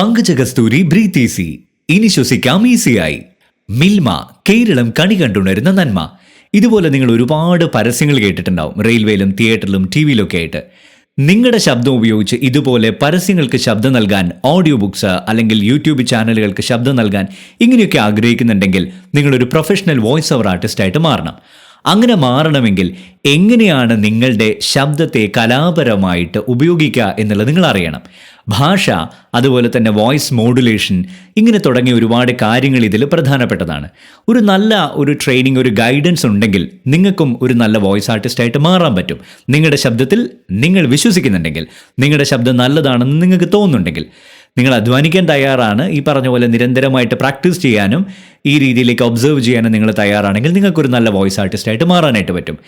പങ്കജ ബ്രീതീസി. ഇനി ശ്വസിക്കാം ഈസിയായി. മിൽമ കേരളം കണി കണ്ടുണരുന്ന നന്മ. ഇതുപോലെ നിങ്ങൾ ഒരുപാട് പരസ്യങ്ങൾ കേട്ടിട്ടുണ്ടാവും. റെയിൽവേയിലും തിയേറ്ററിലും ടി വിയിലൊക്കെ ആയിട്ട്. നിങ്ങളുടെ ശബ്ദം ഉപയോഗിച്ച് ഇതുപോലെ പരസ്യങ്ങൾക്ക് ശബ്ദം നൽകാൻ ഓഡിയോ ബുക്സ് അല്ലെങ്കിൽ യൂട്യൂബ് ചാനലുകൾക്ക് ശബ്ദം നൽകാൻ ഇങ്ങനെയൊക്കെ ആഗ്രഹിക്കുന്നുണ്ടെങ്കിൽ നിങ്ങളൊരു പ്രൊഫഷണൽ വോയിസ് ഓവർ ആർട്ടിസ്റ്റ് ആയിട്ട് മാറണം. അങ്ങനെ മാറണമെങ്കിൽ എങ്ങനെയാണ് നിങ്ങളുടെ ശബ്ദത്തെ കലാപരമായിട്ട് ഉപയോഗിക്കുക എന്നുള്ളത് നിങ്ങൾ അറിയണം. ഭാഷ അതുപോലെ തന്നെ വോയിസ് മോഡുലേഷൻ ഇങ്ങനെ തുടങ്ങിയ ഒരുപാട് കാര്യങ്ങൾ ഇതിൽ പ്രധാനപ്പെട്ടതാണ്. ഒരു നല്ല ഒരു ട്രെയിനിങ് ഒരു ഗൈഡൻസ് ഉണ്ടെങ്കിൽ നിങ്ങൾക്കും ഒരു നല്ല വോയിസ് ആർട്ടിസ്റ്റായിട്ട് മാറാൻ പറ്റും. നിങ്ങളുടെ ശബ്ദത്തിൽ നിങ്ങൾ വിശ്വസിക്കുന്നുണ്ടെങ്കിൽ നിങ്ങളുടെ ശബ്ദം നല്ലതാണെന്ന് നിങ്ങൾക്ക് തോന്നുന്നുണ്ടെങ്കിൽ നിങ്ങൾ അധ്വാനിക്കാൻ തയ്യാറാണ് ഈ പറഞ്ഞ പോലെ നിരന്തരമായിട്ട് പ്രാക്ടീസ് ചെയ്യാനും ഈ രീതിയിലേക്ക് ഒബ്സർവ് ചെയ്യാനും നിങ്ങൾ തയ്യാറാണെങ്കിൽ നിങ്ങൾക്കൊരു നല്ല വോയിസ് ആർട്ടിസ്റ്റായിട്ട് മാറാനായിട്ട് പറ്റും.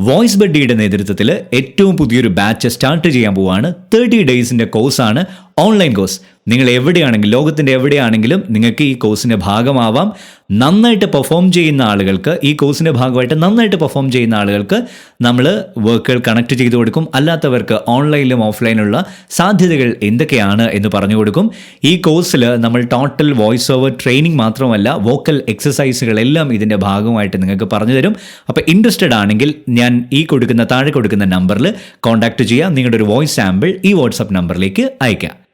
വോയിസ് ബഡ്ഡിയുടെ നേതൃത്വത്തിൽ ഏറ്റവും പുതിയൊരു ബാച്ച് സ്റ്റാർട്ട് ചെയ്യാൻ പോവുകയാണ് തേർട്ടി ഡേയ്സിന്റെ കോഴ്സാണ് ഓൺലൈൻ കോഴ്സ് നിങ്ങൾ എവിടെയാണെങ്കിലും ലോകത്തിന്റെ എവിടെയാണെങ്കിലും നിങ്ങൾക്ക് ഈ കോഴ്സിന്റെ ഭാഗമാവാം. നന്നായിട്ട് പെർഫോം ചെയ്യുന്ന ആളുകൾക്ക് ഈ കോഴ്സിന്റെ ഭാഗമായിട്ട് നന്നായിട്ട് പെർഫോം ചെയ്യുന്ന ആളുകൾക്ക് നമ്മൾ വർക്കുകൾ കണക്ട് ചെയ്തു കൊടുക്കും. അല്ലാത്തവർക്ക് ഓൺലൈനിലും ഓഫ്ലൈനിലുള്ള സാധ്യതകൾ എന്തൊക്കെയാണ് എന്ന് പറഞ്ഞു കൊടുക്കും. ഈ കോഴ്സിൽ നമ്മൾ ടോട്ടൽ വോയിസ് ഓവർ ട്രെയിനിങ് മാത്രമല്ല വോക്കൽ എക്സസൈസുകളെല്ലാം ഇതിന്റെ ഭാഗമായിട്ട് നിങ്ങൾക്ക് പറഞ്ഞു തരും. അപ്പോൾ ഇൻട്രസ്റ്റഡ് ആണെങ്കിൽ ഞാൻ ഈ കൊടുക്കുന്ന താഴെ കൊടുക്കുന്ന നമ്പറിൽ കോൺടാക്റ്റ് ചെയ്യാം. നിങ്ങളുടെ ഒരു വോയിസ് സാമ്പിൾ ഈ വാട്സപ്പ് നമ്പറിലേക്ക് അയക്കാം